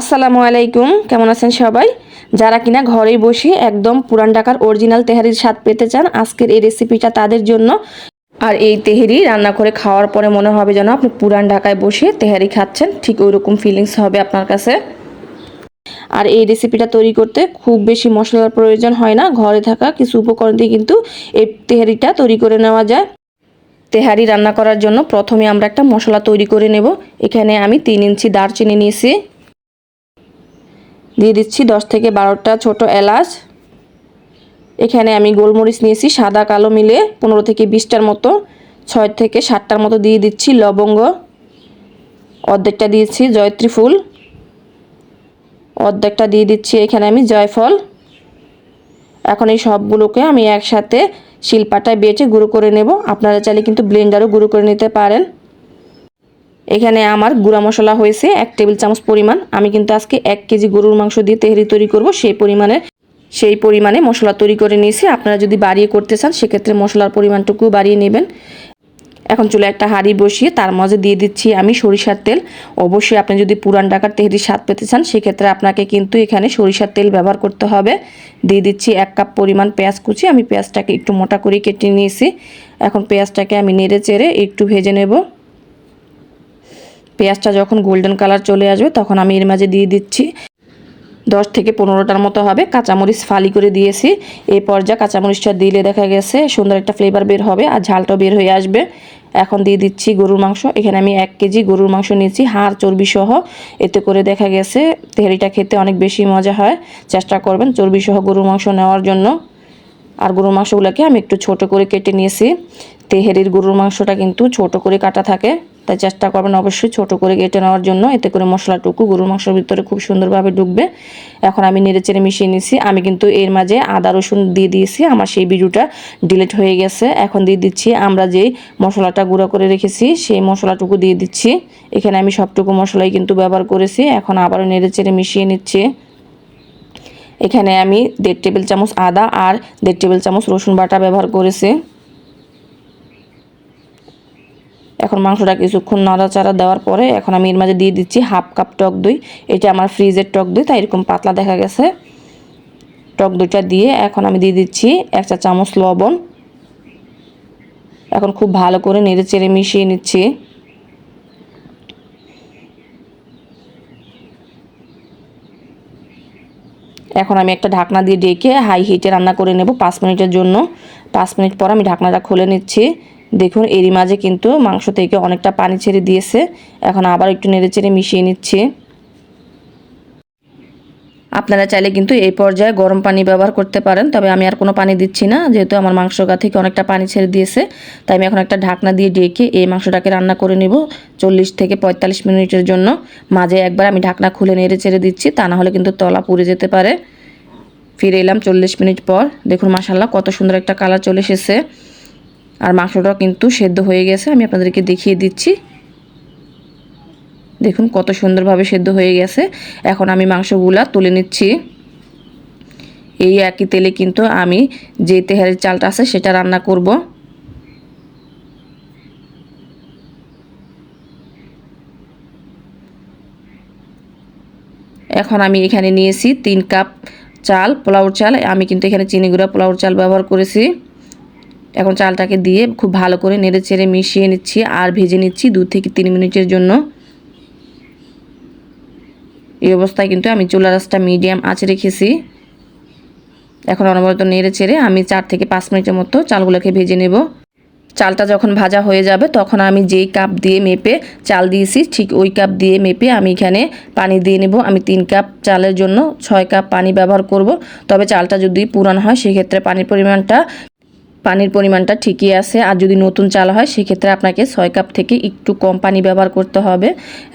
আসসালামু আলাইকুম। কেমন আছেন সবাই? যারা কিনা ঘরেই বসে একদম পুরান ঢাকার অরিজিনাল তেহারির স্বাদ পেতে চান, আজকের এই রেসিপিটা তাদের জন্য। আর এই তেহারি রান্না করে খাওয়ার পরে মনে হবে যেন আপনি পুরান ঢাকায় বসে তেহারি খাচ্ছেন, ঠিক ওই রকম ফিলিংস হবে আপনার কাছে। আর এই রেসিপিটা তৈরি করতে খুব বেশি মশলার প্রয়োজন হয় না, ঘরে থাকা কিছু উপকরণ দিয়ে কিন্তু এই তেহারিটা তৈরি করে নেওয়া যায়। তেহারি রান্না করার জন্য প্রথমে আমরা একটা মশলা তৈরি করে নেব। এখানে আমি তিন ইঞ্চি দারচিনি নিয়েছি। দিয়ে দিচ্ছি দশ থেকে বারোটা ছোট এলাচ। এখানে আমি গোলমরিচ নিয়েছি, সাদা, কালো মিলে পনেরো থেকে বিশটার মতো, ছয় থেকে সাতটার মতো দিয়ে দিচ্ছি লবঙ্গ। অর্ধেকটা দিয়েছি জয়ত্রী ফুল। অর্ধেকটা দিয়ে দিচ্ছি এখানে আমি জয়ফল। এখন এই সবগুলোকে আমি একসাথে শিলপাটায় বেটে গুঁড়ো করে নেব। আপনারা চাইলে কিন্তু ব্লেন্ডারও গুঁড়ো করে নিতে পারেন। এখানে আমার গুঁড়া মশলা হয়েছে, এক টেবিল চামচ পরিমাণ। আমি কিন্তু আজকে এক কেজি গরুর মাংস দিয়ে তেহরি তৈরি করব, সেই পরিমাণে সেই পরিমাণে মশলা তৈরি করে নিয়েছি। আপনারা যদি বাড়িয়ে করতে চান, সেক্ষেত্রে মশলার পরিমাণটুকু বাড়িয়ে নেবেন। এখন চুলে একটা হাঁড়ি বসিয়ে তার মাঝে দিয়ে দিচ্ছি আমি সরিষার তেল। অবশ্যই আপনি যদি পুরান ঢাকার তেহরির স্বাদ পেতে চান, সেক্ষেত্রে আপনাকে কিন্তু এখানে সরিষার তেল ব্যবহার করতে হবে। দিয়ে দিচ্ছি এক কাপ পরিমাণ পেঁয়াজ কুচি। আমি পেঁয়াজটাকে একটু মোটা করে কেটে নিয়েছি। এখন পেঁয়াজটাকে আমি নেড়ে চেড়ে একটু ভেজে নেব। পেঁয়াজটা যখন গোল্ডেন কালার চলে আসবে, তখন আমি এর মাঝে দিয়ে দিচ্ছি দশ থেকে পনেরোটার মতো হবে। কাঁচামরিচ ফালি করে দিয়েছি। এই পর্যায়ে কাঁচামরিচটা দিলে দেখা গেছে, সুন্দর একটা ফ্লেভার বের হবে আর ঝালটাও বের হয়ে আসবে। এখন দিয়ে দিচ্ছি গরুর মাংস। এখানে আমি এক কেজি গরুর মাংস নিয়েছি, হাড় চর্বি সহ এতে করে দেখা গেছে, তেহারিটা খেতে অনেক বেশি মজা হয়। চেষ্টা করবেন চর্বি সহ গরুর মাংস নেওয়ার জন্য। আর গরুর মাংসগুলোকে আমি একটু ছোট করে কেটে নিয়েছি। তেহেরির গরুর মাংসটা কিন্তু ছোট করে কাটা থাকে। তাই চেষ্টা করবেন অবশ্যই ছোট করে কেটে নেওয়ার জন্য। এতে করে মশলাটুকু গরুর মাংসের ভিতরে খুব সুন্দরভাবে ঢুকবে। এখন আমি নেড়ে চেড়ে মিশিয়ে নিয়েছি আমি কিন্তু এর মাঝে আদা, রসুন দিয়ে দিয়েছি। আমার সেই ভিডিওটা ডিলিট হয়ে গেছে। এখন দিয়ে দিচ্ছি আমরা যেই মশলাটা গুঁড়ো করে রেখেছি, সেই মশলাটুকু দিয়ে দিচ্ছি। এখানে আমি সবটুকু মশলাই কিন্তু ব্যবহার করেছি। এখন আবারও নেড়ে চেড়ে মিশিয়ে নিচ্ছি। এখানে আমি দেড় টেবিল চামচ আদা আর দেড় টেবিল চামচ রসুন বাটা ব্যবহার করেছি। এখন মাংসটা কিছুক্ষণ নাড়াচাড়া দেওয়ার পরে এখন আমি এর মাঝে দিয়ে দিচ্ছি হাফ কাপ টক দই। এটা আমার ফ্রিজের টক দই, তাই এরকম পাতলা দেখা গেছে। টক দইটা দিয়ে এখন আমি দিয়ে দিচ্ছি এক চা চামচ লবণ। এখন খুব ভালো করে নেড়ে চেড়ে মিশিয়ে নিচ্ছি। এখন আমি একটা ঢাকনা দিয়ে ডেকে হাই হিটে রান্না করে নেব পাঁচ মিনিটের জন্য। পাঁচ মিনিট পর আমি ঢাকনাটা খুলে নিচ্ছি। দেখুন, এরই মাঝে কিন্তু মাংস থেকে অনেকটা পানি ছেড়ে দিয়েছে। এখন আবার একটু নেড়ে চেড়ে মিশিয়ে নিচ্ছি। আপনারা চাইলে কিন্তু এই পর্যায়ে গরম পানি ব্যবহার করতে পারেন, তবে আমি আর কোনো পানি দিচ্ছি না, যেহেতু আমার মাংস গা থেকে অনেকটা পানি ছেড়ে দিয়েছে। তাই আমি এখন একটা ঢাকনা দিয়ে ডেকে এই মাংসটাকে রান্না করে নেব চল্লিশ থেকে পঁয়তাল্লিশ মিনিটের জন্য। মাঝে একবার আমি ঢাকনা খুলে নেড়ে ছেড়ে দিচ্ছি, তা না হলে কিন্তু তলা পুড়ে যেতে পারে। ফিরে এলাম চল্লিশ মিনিট পর। দেখুন মাসাল্লাহ কত সুন্দর একটা কালার চলে এসেছে। আর মাংসটাও কিন্তু সেদ্ধ হয়ে গেছে, আমি আপনাদেরকে দেখিয়ে দিচ্ছি। দেখুন কত সুন্দরভাবে সেদ্ধ হয়ে গেছে। এখন আমি মাংসগুলা তুলে নিচ্ছি। এই একই তেলে কিন্তু আমি যে তেহারের চালটা আছে সেটা রান্না করব। এখন আমি এখানে নিয়েছি তিন কাপ চাল, পোলাওর চাল। আমি কিন্তু এখানে চিনি গুঁড়া পোলাওর চাল ব্যবহার করেছি। এখন চালটাকে দিয়ে খুব ভালো করে নেড়ে চেড়ে মিশিয়ে নিচ্ছি আর ভেজে নিচ্ছি দু থেকে তিন মিনিটের জন্য। এই অবস্থায় কিন্তু আমি চুলা রাসটা মিডিয়াম আঁচে রেখেছি। এখন অনবরত নেড়ে চেড়ে আমি চার থেকে পাঁচ মিনিটের মতো চালগুলোকে ভেজে নেব। চালটা যখন ভাজা হয়ে যাবে তখন আমি যেই কাপ দিয়ে মেপে চাল দিয়েছি, ঠিক ওই কাপ দিয়ে মেপে আমি এখানে পানি দিয়ে নেব। আমি তিন কাপ চালের জন্য ছয় কাপ পানি ব্যবহার করব। তবে চালটা যদি পুরান হয়, সেক্ষেত্রে পানির পরিমাণটা পানির পরিমাণটা ঠিকই আছে। আর যদি নতুন চাল হয়, সেক্ষেত্রে আপনাকে ছয় কাপ থেকে একটু কম পানি ব্যবহার করতে হবে।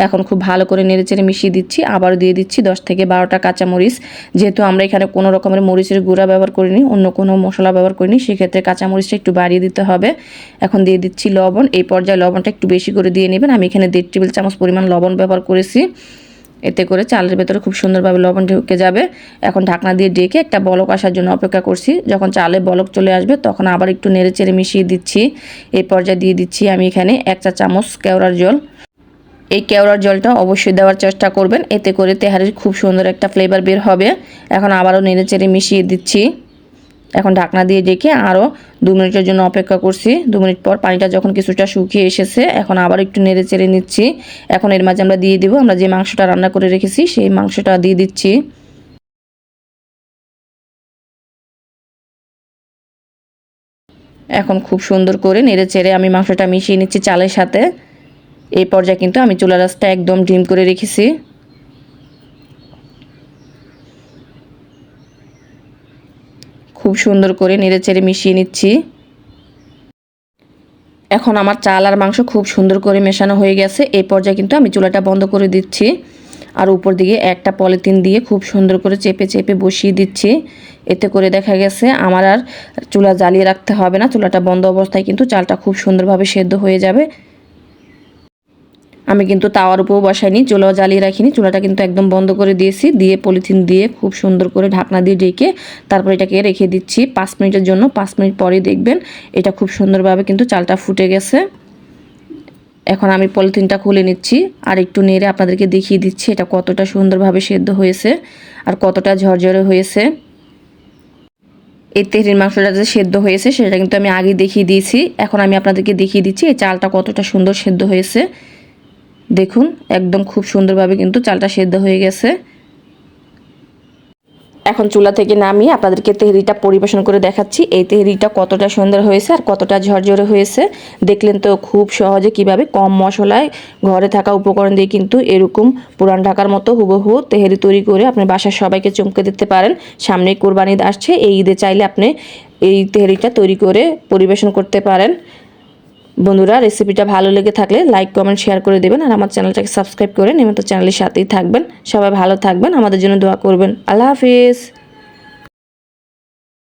এখন খুব ভালো করে নেড়েচেড়ে মিশিয়ে দিচ্ছি। আবারও দিয়ে দিচ্ছি দশ থেকে বারোটা কাঁচামরিচ। যেহেতু আমরা এখানে কোনো রকমের মরিচের গুঁড়া ব্যবহার করিনি, অন্য কোনো মশলা ব্যবহার করিনি, সেক্ষেত্রে কাঁচামরিচটা একটু বাড়িয়ে দিতে হবে। এখন দিয়ে দিচ্ছি লবণ। এই পর্যায়ে লবণটা একটু বেশি করে দিয়ে নেবেন। আমি এখানে দেড় টেবিল চামচ পরিমাণ লবণ ব্যবহার করেছি। এতে করে চালের ভেতরে খুব সুন্দরভাবে লবণ ঢুকে যাবে। এখন ঢাকনা দিয়ে ডেকে একটা বলক আসার জন্য অপেক্ষা করছি। যখন চালে বলক চলে আসবে, তখন আবার একটু নেড়ে চেড়ে মিশিয়ে দিচ্ছি। এই পর্যায়ে দিয়ে দিচ্ছি আমি এখানে এক চা চামচ কেওড়ার জল। এই কেওড়ার জলটা অবশ্যই দেওয়ার চেষ্টা করবেন। এতে করে তেহারির খুব সুন্দর একটা ফ্লেভার বের হবে। এখন আবারও নেড়ে চেড়ে মিশিয়ে দিচ্ছি। এখন ঢাকনা দিয়ে ডেকে আরও দু মিনিটের জন্য অপেক্ষা করছি। দু মিনিট পর পানিটা যখন কিছুটা শুকিয়ে এসেছে, এখন আবার একটু নেড়ে চেড়ে নিচ্ছি। এখন এর মাঝে আমরা দিয়ে দিব, আমরা যে মাংসটা রান্না করে রেখেছি সেই মাংসটা দিয়ে দিচ্ছি। এখন খুব সুন্দর করে নেড়ে চেড়ে আমি মাংসটা মিশিয়ে নিচ্ছি চালের সাথে। এই পর্যায়ে কিন্তু আমি চুলা রাসটা একদম ডিম করে রেখেছি। খুব সুন্দর করে নেড়ে চেড়ে মিশিয়ে নিচ্ছি। এখন আমার চাল আর মাংস খুব সুন্দর করে মেশানো হয়ে গেছে। এই পর্যায়ে কিন্তু আমি চুলাটা বন্ধ করে দিচ্ছি। আর উপর দিকে একটা পলিথিন দিয়ে খুব সুন্দর করে চেপে চেপে বসিয়ে দিচ্ছি। এতে করে দেখা গেছে আমার আর চুলা জ্বালিয়ে রাখতে হবে না। চুলাটা বন্ধ অবস্থায় কিন্তু চালটা খুব সুন্দরভাবে সেদ্ধ হয়ে যাবে। আমি কিন্তু তাওয়ার উপরও বসাইনি, চুলাও জ্বালিয়ে রাখিনি। চুলাটা কিন্তু একদম বন্ধ করে দিয়েছি, দিয়ে পলিথিন দিয়ে খুব সুন্দর করে ঢাকনা দিয়ে ডেকে তারপর এটাকে রেখে দিচ্ছি পাঁচ মিনিটের জন্য। পাঁচ মিনিট পরে দেখবেন এটা খুব সুন্দরভাবে কিন্তু চালটা ফুটে গেছে। এখন আমি পলিথিনটা খুলে নিচ্ছি আর একটু নেড়ে আপনাদেরকে দেখিয়ে দিচ্ছি এটা কতটা সুন্দরভাবে সেদ্ধ হয়েছে আর কতটা ঝরঝরে হয়েছে। এই তেহরির মাংসটা যে সেদ্ধ হয়েছে, সেটা কিন্তু আমি আগে দেখিয়ে দিয়েছি। এখন আমি আপনাদেরকে দেখিয়ে দিচ্ছি এই চালটা কতটা সুন্দর সেদ্ধ হয়েছে। দেখুন, একদম খুব সুন্দরভাবে কিন্তু চালটা সেদ্ধ হয়ে গেছে। এখন চুলা থেকে নামিয়ে আপনাদেরকে তেহরিটা পরিবেশন করে দেখাচ্ছি। এই তেহরিটা কতটা সুন্দর হয়েছে আর কতটা ঝরঝরে হয়েছে, দেখলেন তো খুব সহজে কীভাবে কম মশলায় ঘরে থাকা উপকরণ দিয়ে কিন্তু এরকম পুরান ঢাকার মতো হুবহু তেহেরি তৈরি করে আপনি বাসার সবাইকে চমকে দিতে পারেন। সামনে কোরবানি আসছে, এই ঈদে চাইলে আপনি এই তেহরিটা তৈরি করে পরিবেশন করতে পারেন। বন্ধুরা রেসিপিটা ভালো লেগে থাকলে লাইক কমেন্ট শেয়ার করে দেবেন আর আমার চ্যানেলটাকে সাবস্ক্রাইব করে নিয়মিত চ্যানেলের সাথেই থাকবেন। সবাই ভালো থাকবেন, আমাদের জন্য দোয়া করবেন। আল্লাহ হাফিজ।